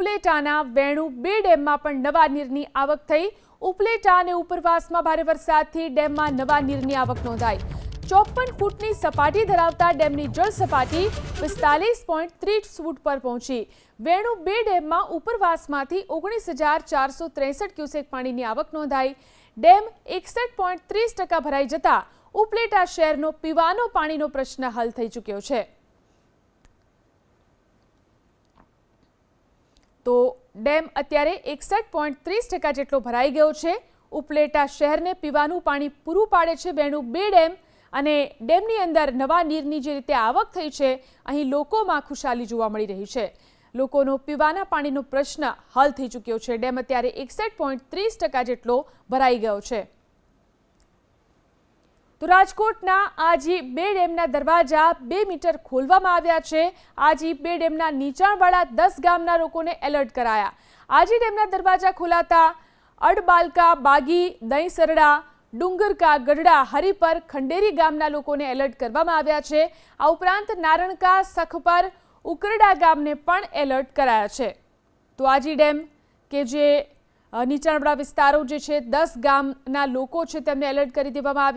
ઉપલેટાના વેણુ બે ડેમમાં પણ નવા નીરની આવક થઈ. ઉપલેટા અને ઉપરવાસમાં ભારે વરસાદથી ડેમમાં નવા નીરની આવક નોંધાઈ. ચોપન ફૂટની સપાટી ધરાવતા ડેમની જળ સપાટી પિસ્તાલીસ પોઈન્ટ ત્રીસ ફૂટ પર પહોંચી. વેણુ બે ડેમમાં ઉપરવાસમાંથી ઓગણીસ હજાર ચારસો ત્રેસઠ ક્યુસેક પાણીની આવક નોંધાઈ. ડેમ એકસઠ પોઈન્ટ ત્રીસ ટકા ભરાઈ જતા ઉપલેટા શહેરનો પીવાનો પાણીનો પ્રશ્ન હલ થઈ ચૂક્યો છે. તો ડેમ અત્યારે એકસઠ પોઈન્ટ ત્રીસ ટકા જેટલો ભરાઈ ગયો છે. ઉપલેટા શહેરને પીવાનું પાણી પૂરું પાડે છે વેણુ બે ડેમ અને ડેમની અંદર નવા નીરની જે રીતે આવક થઈ છે, અહીં લોકોમાં ખુશાલી જોવા મળી રહી છે. લોકોનો પીવાના પાણીનો પ્રશ્ન હલ થઈ ચૂક્યો છે. ડેમ અત્યારે એકસઠ પોઈન્ટ ત્રીસ ટકા જેટલો ભરાઈ ગયો છે. તો રાજકોટના આજી બે ડેમના દરવાજા બે મીટર ખોલવામાં આવ્યા છે. આજી બે ડેમના નીચાણવાળા દસ ગામના લોકોને એલર્ટ કરાયા. આજી ડેમના દરવાજા ખોલાતા અડબાલકા, બાગી, દહીંસરડા, ડુંગરકા, ગઢડા, હરિપર, ખંડેરી ગામના લોકોને એલર્ટ કરવામાં આવ્યા છે. આ ઉપરાંત નારણકા, સખપર, ઉકરડા ગામને પણ એલર્ટ કરાયા છે. તો આજી ડેમ કે જે નીચાણવાળા વિસ્તારો જે છે, દસ ગામના લોકો છે તેમને એલર્ટ કરી દેવામાં આવ્યા